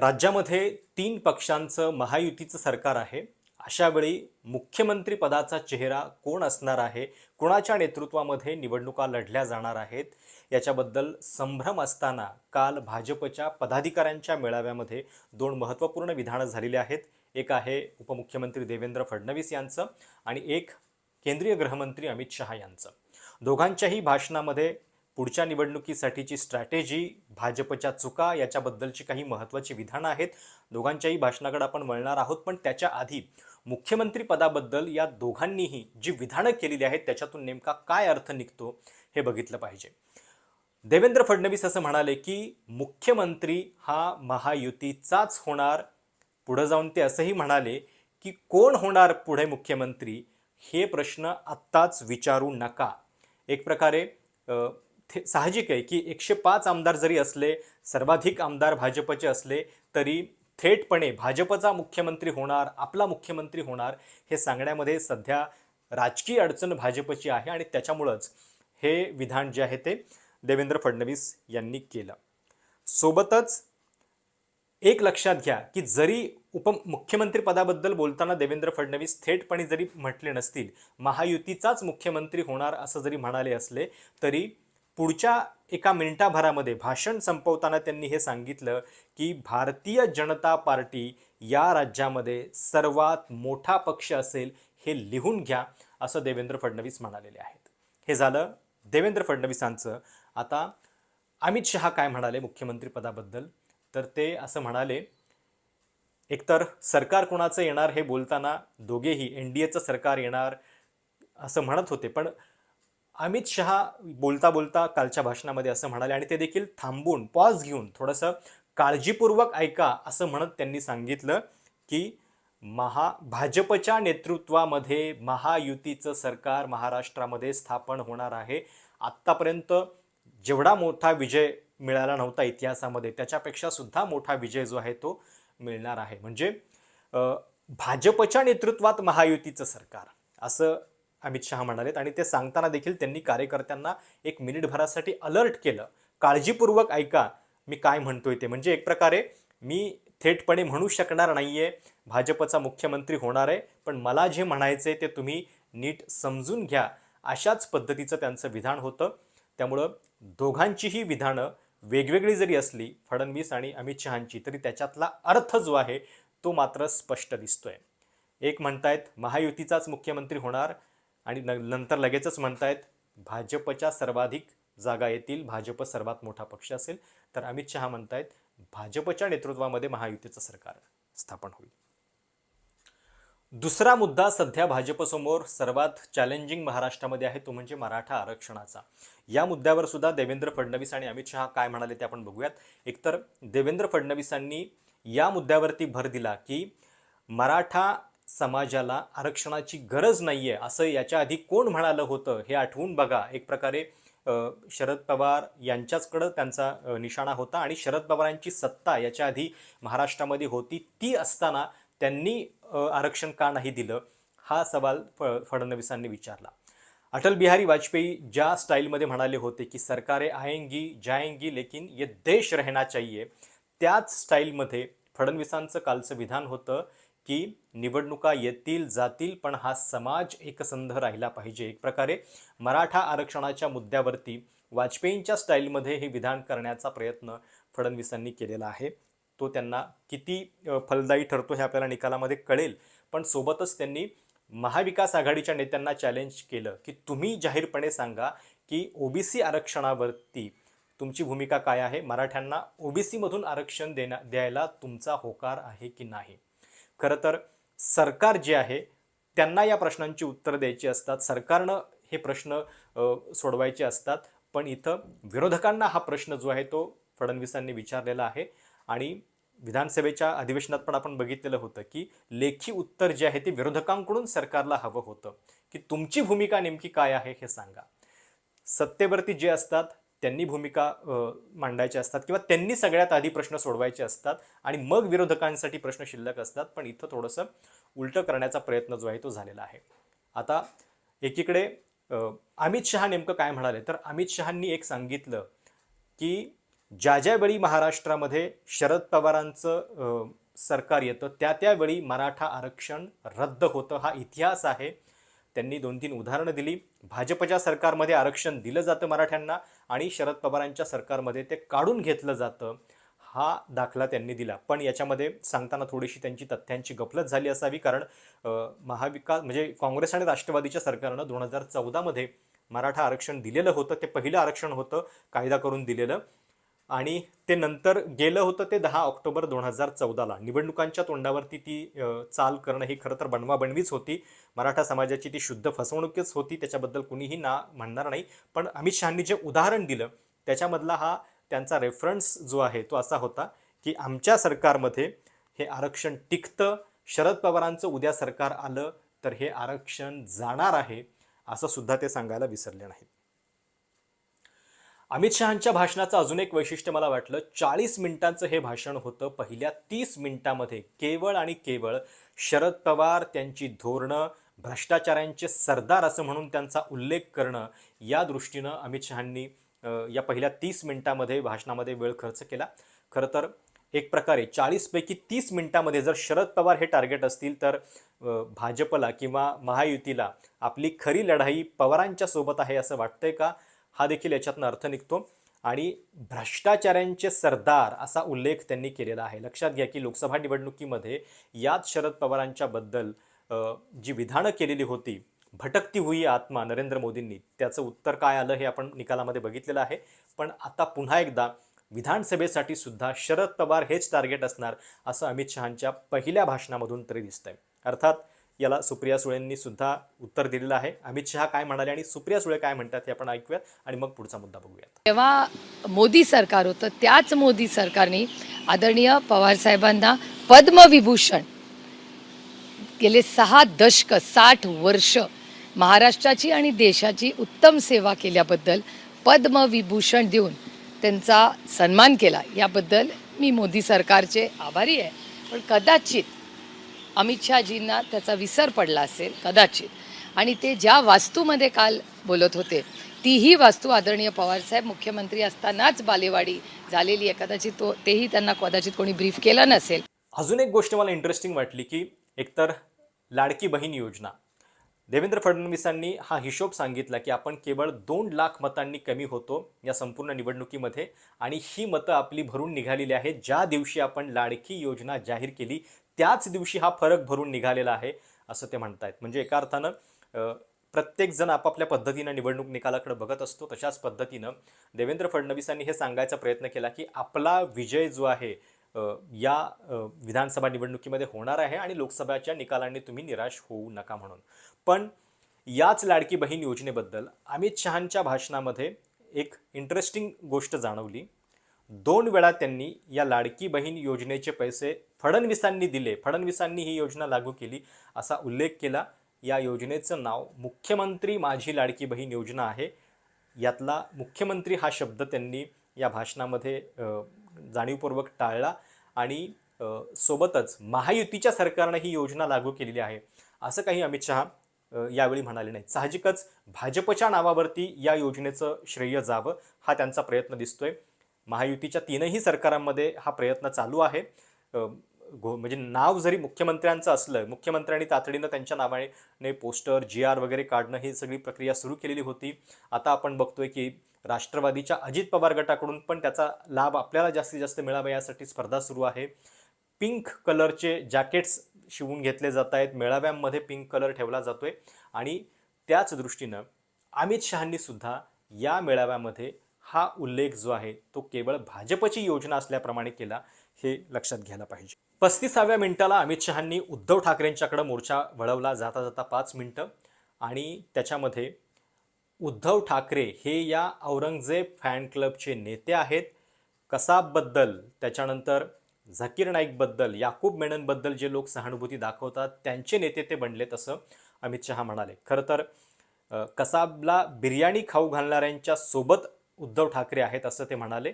राज्यामध्ये तीन पक्षांचं महायुतीचं सरकार आहे. अशावेळी मुख्यमंत्रीपदाचा मुख्यमंत्री पदाचा चेहरा कोण असणार आहे? कोणाच्या नेतृत्वामध्ये निवडणुका लढल्या जाणार आहेत? याच्याबद्दल संभ्रम असताना काल भाजपच्या पदाधिकाऱ्यांच्या मेळाव्यामध्ये दोन महत्त्वपूर्ण विधानं झालेली आहेत. एक आहे उपमुख्यमंत्री देवेंद्र फडणवीस यांचं आणि एक केंद्रीय गृहमंत्री अमित शहा यांचं. दोघांच्याही भाषणामध्ये पुढच्या निवडणुकीसाठीची स्ट्रॅटेजी भाजपच्या चुका याच्याबद्दलची काही महत्त्वाची विधानं आहेत. दोघांच्याही भाषणाकडे आपण वळणार आहोत पण त्याच्या आधी मुख्यमंत्री पदाबद्दल या दोघांनीही जी विधानं केलेली आहेत त्याच्यातून नेमका काय अर्थ निघतो हे बघितलं पाहिजे. देवेंद्र फडणवीस असं म्हणाले की मुख्यमंत्री हा महायुतीचाच होणार पुढं जाऊन ते असंही म्हणाले की कोण होणार पुढे मुख्यमंत्री? हे प्रश्न आत्ताच विचारू नका. एक प्रकारे थे- साहजिक आहे की एकशे पाच आमदार जरी असले सर्वाधिक आमदार भाजपचे असले तरी थेटपणे भाजपचा मुख्यमंत्री होणार आपला मुख्यमंत्री होणार हे सांगण्यामध्ये सध्या राजकीय अडचण भाजपची आहे आणि त्याच्यामुळंच हे विधान जे आहे ते देवेंद्र फडणवीस यांनी केलं. सोबतच एक लक्षात घ्या की जरी उपमुख्यमंत्रीपदाबद्दल बोलताना देवेंद्र फडणवीस थेटपणे जरी म्हटले नसतील महायुतीचाच मुख्यमंत्री होणार असं जरी म्हणाले असले तरी पुढच्या एका मिनिटाभरामध्ये भाषण संपवताना त्यांनी हे सांगितलं की भारतीय जनता पार्टी या राज्यामध्ये सर्वात मोठा पक्ष असेल हे लिहून घ्या असं देवेंद्र फडणवीस म्हणालेले आहेत. हे झालं देवेंद्र फडणवीसांचं. आता अमित शहा काय म्हणाले मुख्यमंत्रीपदाबद्दल तर ते असं म्हणाले एकतर सरकार कोणाचं येणार हे बोलताना दोघेही एन डी एचं सरकार येणार असं म्हणत होते पण अमित शहा बोलता बोलता कालच्या भाषणामध्ये असं म्हणाले आणि ते देखील थांबून पॉज घेऊन थोडंसं काळजीपूर्वक ऐका असं म्हणत त्यांनी सांगितलं की महा भाजपच्या नेतृत्वामध्ये महायुतीचं सरकार महाराष्ट्रामध्ये स्थापन होणार आहे. आत्तापर्यंत जेवढा मोठा विजय मिळाला नव्हता इतिहासामध्ये त्याच्यापेक्षा सुद्धा मोठा विजय जो आहे तो मिळणार आहे. म्हणजे भाजपच्या नेतृत्वात महायुतीचं सरकार असं अमित शहा म्हणालेत आणि ते सांगताना देखील त्यांनी कार्यकर्त्यांना एक मिनिटभरासाठी अलर्ट केलं. काळजीपूर्वक ऐका मी काय म्हणतोय ते. म्हणजे एक प्रकारे मी थेटपणे म्हणू शकणार नाही आहे भाजपचा मुख्यमंत्री होणार आहे पण मला जे म्हणायचंय ते तुम्ही नीट समजून घ्या. अशाच पद्धतीचं त्यांचं विधान होतं. त्यामुळं दोघांचीही विधानं वेगवेगळी जरी असली फडणवीस आणि अमित शहांची तरी त्याच्यातला अर्थ जो आहे तो मात्र स्पष्ट दिसतोय. एक म्हणतायत महायुतीचाच मुख्यमंत्री होणार आणि न- नंतर लगेचच म्हणतायत भाजपच्या सर्वाधिक जागा येतील भाजप सर्वात मोठा पक्ष असेल. तर अमित शहा म्हणतायत भाजपच्या नेतृत्वामध्ये महायुतीचं सरकार स्थापन होईल. दुसरा मुद्दा सध्या भाजपसमोर सर्वात चॅलेंजिंग महाराष्ट्रामध्ये आहे तो म्हणजे मराठा आरक्षणाचा. या मुद्द्यावर सुद्धा देवेंद्र फडणवीस आणि अमित शहा काय म्हणाले ते आपण बघूयात. एकतर देवेंद्र फडणवीसांनी या मुद्द्यावरती भर दिला की मराठा समाजाला आरक्षणाची गरज नाहीये असं याच्या आधी कोण म्हणालं होतं हे आठवून बघा. एक प्रकारे शरद पवार यांच्याचकडं त्यांचा निशाणा होता आणि शरद पवारांची सत्ता याच्या आधी महाराष्ट्रामध्ये होती. ती असताना त्यांनी आरक्षण का नाही दिलं? हा सवाल फ फडणवीसांनी विचारला. अटल बिहारी वाजपेयी ज्या स्टाईलमध्ये म्हणाले होते की सरकारे आएंगी जाएंगी लेकिन ये देश रहना चाहिए त्याच स्टाईलमध्ये फडणवीसांचं कालचं विधान होतं. की निवडणुका येतील जातील पण हा समाज एकसंध राहिला पाहिजे. एक प्रकारे मराठा आरक्षणाच्या मुद्द्यावरती वाजपेयींच्या स्टाईलमध्ये हे विधान करण्याचा प्रयत्न फडणवीसांनी केलेला आहे. तो त्यांना किती फलदायी ठरतो हे आपल्याला निकालामध्ये कळेल पण सोबतच त्यांनी महाविकास आघाडीच्या नेत्यांना चॅलेंज केलं की तुम्ही जाहीरपणे सांगा की ओबीसी आरक्षणावरती तुमची भूमिका काय आहे? मराठ्यांना ओबीसीमधून आरक्षण देण्या द्यायला तुमचा होकार आहे की नाही? खरं तर सरकार जे आहे त्यांना या प्रश्नांची उत्तरं द्यायची असतात. सरकारनं हे प्रश्न सोडवायचे असतात. पण इथं विरोधकांना हा प्रश्न जो आहे तो फडणवीसांनी विचारलेला आहे. आणि विधानसभेच्या अधिवेशनात पण आपण बघितलेलं होतं की लेखी उत्तर जे आहे ते विरोधकांकडून सरकारला हवं होतं. की तुमची भूमिका नेमकी काय आहे हे सांगा. सत्तेवरती जे असतात त्यांनी भूमिका मांडायच्या असतात किंवा त्यांनी सगळ्यात आधी प्रश्न सोडवायचे असतात आणि मग विरोधकांसाठी प्रश्न शिल्लक असतात. पण इथं थोडंसं उलटं करण्याचा प्रयत्न जो आहे तो झालेला आहे. आता एकीकडे अमित शहा नेमकं काय म्हणाले? तर अमित शहांनी एक सांगितलं की ज्या ज्यावेळी महाराष्ट्रामध्ये शरद पवारांचं सरकार येतं त्या त्यावेळी मराठा आरक्षण रद्द होतं हा इतिहास आहे. त्यांनी दोन तीन उदाहरणं दिली. भाजपच्या सरकारमध्ये आरक्षण दिलं जातं मराठ्यांना. आणि शरद पवारांच्या सरकारमध्ये ते काढून घेतलं जातं हा दाखला त्यांनी दिला. पण याच्यामध्ये सांगताना थोडीशी त्यांची तथ्यांची गफलत झाली असावी कारण महाविकास म्हणजे काँग्रेस आणि राष्ट्रवादीच्या सरकारनं दोन हजार चौदामध्ये मराठा आरक्षण दिलेलं होतं. ते पहिलं आरक्षण होतं कायदा करून दिलेलं. आणि ते नंतर गेलं होतं ते दहा ऑक्टोबर दोन हजार चौदाला. निवडणुकांच्या तोंडावरती ती चाल करणं ही खरं तर बनवाबनवीच होती. मराठा समाजाची ती शुद्ध फसवणूकच होती त्याच्याबद्दल कुणीही ना म्हणणार नाही. पण अमित शहानी जे उदाहरण दिलं त्याच्यामधला हा त्यांचा रेफरन्स जो आहे तो असा होता की आमच्या सरकारमध्ये हे आरक्षण टिकतं शरद पवारांचं उद्या सरकार आलं तर हे आरक्षण जाणार आहे असं सुद्धा ते सांगायला विसरले नाहीत. अमित शहांच्या भाषणाचं अजून एक वैशिष्ट्य मला वाटलं चाळीस मिनिटांचं हे भाषण होतं पहिल्या तीस मिनिटामध्ये. केवळ आणि केवळ शरद पवार त्यांची धोरणं भ्रष्टाचारांचे सरदार असं म्हणून त्यांचा उल्लेख करणं या दृष्टीनं अमित शहांनी या पहिल्या तीस मिनिटामध्ये भाषणामध्ये वेळ खर्च केला. खरं तर एक प्रकारे चाळीसपैकी तीस मिनिटामध्ये जर शरद पवार हे टार्गेट असतील तर भाजपला किंवा महायुतीला आपली खरी लढाई पवारांच्या सोबत आहे असं वाटतंय का? हा देखील याच्यातनं अर्थ निघतो. आणि भ्रष्टाचाऱ्यांचे सरदार असा उल्लेख त्यांनी केलेला आहे. लक्षात घ्या की लोकसभा निवडणुकीमध्ये याच शरद पवारांच्याबद्दल जी विधानं केलेली होती भटकती हुई आत्मा नरेंद्र मोदींनी त्याचं उत्तर काय आलं हे आपण निकालामध्ये बघितलेलं आहे. पण आता पुन्हा एकदा विधानसभेसाठी सुद्धा शरद पवार हेच टार्गेट असणार असं अमित शहांच्या पहिल्या भाषणामधून तरी दिसतंय. अर्थात याला सुप्रिया सुळेंनी सुद्धा उत्तर दिलेलं आहे. अमित शहा काय म्हणाले आणि सुप्रिया सुळे काय म्हणतात हे आपण ऐकूयात आणि मग पुढचा मुद्दा बघूयात. तेव्हा मोदी सरकार होतं त्याच मोदी सरकारने आदरणीय पवारसाहेबांना पद्मविभूषण गेले सहा दशक साठ वर्ष महाराष्ट्राची आणि देशाची उत्तम सेवा केल्याबद्दल पद्मविभूषण देऊन त्यांचा सन्मान केला. याबद्दल मी मोदी सरकारचे आभारी आहे. पण कदाचित अमित शहाजींना त्याचा विसर पडला असेल कदाचित. आणि ते ज्या वास्तूमध्ये काल बोलत होते तीही वास्तू आदरणीय पवारसाहेब मुख्यमंत्री असतानाच बालेवाडी झालेली आहे. कदाचित तो तेही त्यांना कदाचित कोणी ब्रीफ केलं नसेल. अजून एक गोष्ट मला इंटरेस्टिंग वाटली की एकतर लाडकी बहीण योजना. देवेंद्र फडणवीसांनी हा हिशोब सांगितला की आपण केवळ दोन लाख मतांनी कमी होतो या संपूर्ण निवडणुकीमध्ये आणि ही मतं आपली भरून निघालेली आहेत. ज्या दिवशी आपण लाडकी योजना जाहीर केली त्याच दिवशी हा फरक भरून निघालेला आहे असं ते म्हणतायत. म्हणजे एका अर्थानं प्रत्येकजण आपापल्या पद्धतीनं निवडणूक निकालाकडे बघत असतो. तशाच पद्धतीनं देवेंद्र फडणवीसांनी हे सांगायचा प्रयत्न केला की आपला विजय जो आहे या विधानसभा निवडणुकीमध्ये होणार आहे आणि लोकसभाच्या निकालांनी तुम्ही निराश होऊ नका म्हणून. पण याच लाडकी बहीण योजनेबद्दल अमित शहांच्या भाषणामध्ये एक इंटरेस्टिंग गोष्ट जाणवली. दोन वेळा त्यांनी या लाडकी बहीण योजनेचे पैसे फडणवीसांनी दिले. फडणवीसांनी ही योजना लागू केली. असा उल्लेख केला. या योजनेचं नाव मुख्यमंत्री माझी लाडकी बहीण योजना आहे. यातला मुख्यमंत्री हा शब्द त्यांनी या भाषणामध्ये जाणीवपूर्वक टाळला आणि सोबतच महायुतीच्या सरकारनं ही योजना लागू केलेली आहे. असं काही अमित शहा यावेळी म्हणाले नाही साहजिकच भाजपच्या नावावरती या योजनेचं श्रेय जावं हा त्यांचा प्रयत्न दिसतोय. महायुतीच्या तीनही सरकारांमध्ये हा प्रयत्न चालू आहे. गो घो म्हणजे नाव जरी मुख्यमंत्र्यांचं असलं मुख्यमंत्र्यांनी तातडीनं त्यांच्या नावाने पोस्टर जी आर वगैरे काढणं ही सगळी प्रक्रिया सुरू केलेली होती. आता आपण बघतोय की राष्ट्रवादीच्या अजित पवार गटाकडून पण त्याचा लाभ आपल्याला जास्तीत जास्त मिळावा यासाठी स्पर्धा सुरू आहे. पिंक कलरचे जॅकेट्स शिवून घेतले जात आहेत. मेळाव्यांमध्ये पिंक कलर ठेवला जातोय. आणि त्याच दृष्टीनं अमित शहांनी सुद्धा या मेळाव्यामध्ये हा उल्लेख जो आहे तो केवळ भाजपची योजना असल्याप्रमाणे केला हे लक्षात घ्यायला पाहिजे. पस्तीसाव्या मिनिटाला अमित शहांनी उद्धव ठाकरेंच्याकडे मोर्चा वळवला जाता जाता पाच मिनिटं आणि त्याच्यामध्ये उद्धव ठाकरे हे या औरंगजेब फॅन क्लबचे नेते आहेत. कसाबबद्दल त्याच्यानंतर झाकीर नाईकबद्दल याकूब मेननबद्दल जे लोक सहानुभूती दाखवतात त्यांचे नेते ते बनलेत असं अमित शहा म्हणाले. खरं तर कसाबला बिर्याणी खाऊ घालणाऱ्यांच्या सोबत उद्धव ठाकरे आहेत असं ते म्हणाले.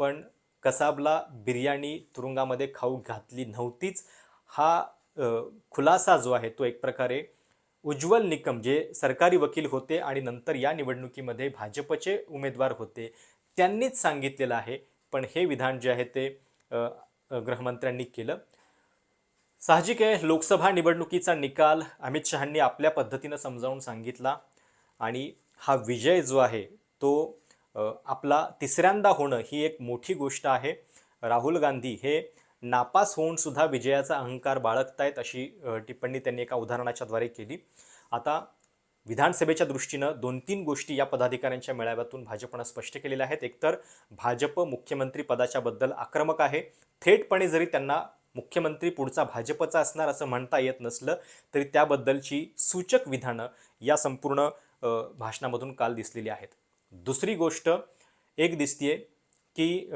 पण कसाबला बिर्याणी तुरुंगामध्ये खाऊ घातली नव्हतीच. हा खुलासा जो आहे तो एक प्रकारे उज्ज्वल निकम जे सरकारी वकील होते आणि नंतर या निवडणुकीमध्ये भाजपचे उमेदवार होते त्यांनीच सांगितलेलं आहे. पण हे विधान जे आहे ते गृहमंत्र्यांनी केलं. साहजिक आहे लोकसभा निवडणुकीचा निकाल अमित शहांनी आपल्या पद्धतीनं समजावून सांगितला आणि हा विजय जो आहे तो आपला तिसऱ्यांदा होणं ही एक मोठी गोष्ट आहे. राहुल गांधी हे नापास होऊन सुद्धा विजयाचा अहंकार बाळगतायत अशी टिप्पणी त्यांनी एका उदाहरणाच्याद्वारे केली. आता विधानसभेच्या दृष्टीनं दोन तीन गोष्टी या पदाधिकाऱ्यांच्या मेळाव्यातून भाजपनं स्पष्ट केलेल्या आहेत. एकतर भाजप मुख्यमंत्री पदाच्या बद्दल आक्रमक आहे. थेटपणे जरी त्यांना मुख्यमंत्री पुढचा भाजपचा असणार असं म्हणता येत नसलं तरी त्याबद्दलची सूचक विधानं या संपूर्ण भाषणामधून काल दिसलेली आहेत. दुसरी गोष्ट एक दिसतीये की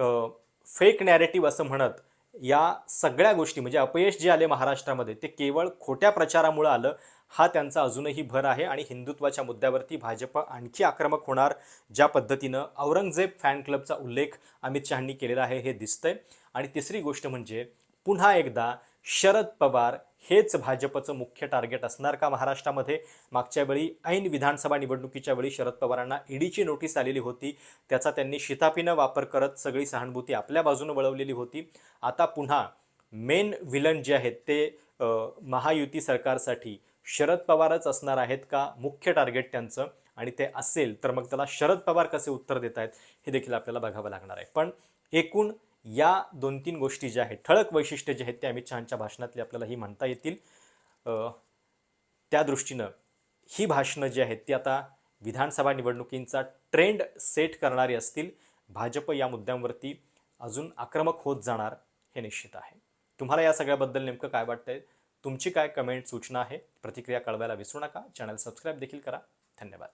फेक नॅरेटिव्ह असं म्हणत या सगळ्या गोष्टी म्हणजे अपयश जे आले महाराष्ट्रामध्ये ते केवळ खोट्या प्रचारामुळं आलं हा त्यांचा अजूनही भर आहे आणि हिंदुत्वाच्या मुद्द्यावरती भाजप आणखी आक्रमक होणार ज्या पद्धतीनं औरंगजेब फॅन क्लबचा उल्लेख अमित शहांनी केलेला आहे हे दिसतंय. आणि तिसरी गोष्ट म्हणजे पुन्हा एकदा शरद पवार हेच भाजपचं मुख्य टार्गेट असणार का महाराष्ट्रामध्ये? मागच्या वेळी ऐन विधानसभा निवडणुकीच्या वेळी शरद पवारांना ईडीची नोटीस आलेली होती. त्याचा त्यांनी शितापीनं वापर करत सगळी सहानुभूती आपल्या बाजूनं वळवलेली होती. आता पुन्हा मेन विलन जे आहेत ते महायुती सरकारसाठी शरद पवारच असणार आहेत का? मुख्य टार्गेट त्यांचं. आणि ते असेल तर मग त्याला शरद पवार कसे उत्तर देत आहेत हे देखील आपल्याला बघावं लागणार आहे. पण एकूण या दोन तीन गोष्टी ज्या आहेत ठळक वैशिष्ट्य जे आहेत ते अमित शहांच्या भाषणातले आपल्याला ही म्हणता येतील. त्या दृष्टीनं ही भाषणं जी आहेत ती आता विधानसभा निवडणुकींचा ट्रेंड सेट करणारी असतील. भाजप या मुद्द्यांवरती अजून आक्रमक होत जाणार हे निश्चित आहे. तुम्हाला या सगळ्याबद्दल नेमकं काय वाटतंय? तुमची काय कमेंट सूचना आहे? प्रतिक्रिया कळवायला विसरू नका. चॅनल सबस्क्राईब देखील करा. धन्यवाद.